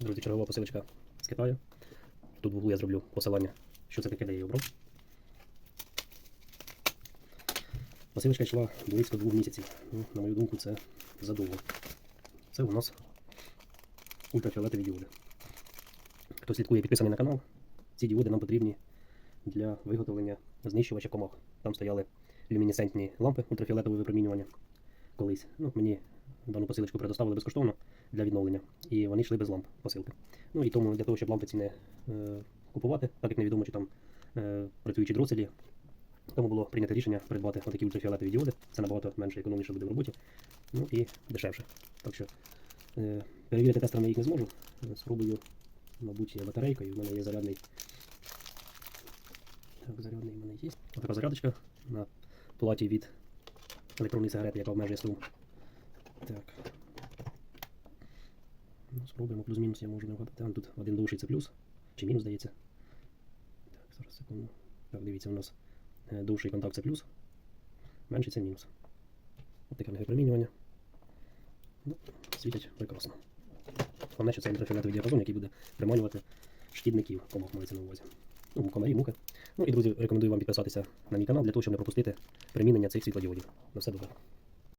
Друзі, чергова посилочка з Китаю. Тут в углу я зроблю посилання, що це таке, де я обрав. Посилочка йшла близько двох місяців. Ну, на мою думку, це задовго. Це у нас ультрафіолетові діоди. Хто слідкує підписаний на канал, ці діоди нам потрібні для виготовлення знищувача комах. Там стояли люмінесцентні лампи ультрафіолетового випромінювання колись. Ну, мені дану посилочку предоставили безкоштовно для відновлення, і вони йшли без ламп посилки. Ну і тому для того, щоб лампи ці не е, купувати, так як невідомо, чи там е, працюючі дроселі, тому було прийнято рішення придбати отакі ультрафіолетові діоди. Це набагато менше економніше буде в роботі, ну і дешевше. Так що е, перевірити тестерами їх не зможу. Спробую, мабуть, батарейкою. У мене є зарядний. Так, зарядний в мене є. Така зарядочка на платі від електронної сигарети, яка обмежує струм. Так. Ну, спробуємо плюс-мінус, я можу не вгадати. Там тут один довший це плюс. Чи мінус, здається. Так, зараз секунду. Так, дивіться, у нас е, довший контакт це плюс, менший це мінус. Ось таке випромінювання. Ну, світять прекрасно. Головне, що це ультрафіолетовий діапазон, який буде приманювати шкідників, комах мається на увазі. Ну, комарі, мухи. Ну і друзі, рекомендую вам підписатися на мій канал для того, щоб не пропустити примінення цих світлодіодів. На все добре.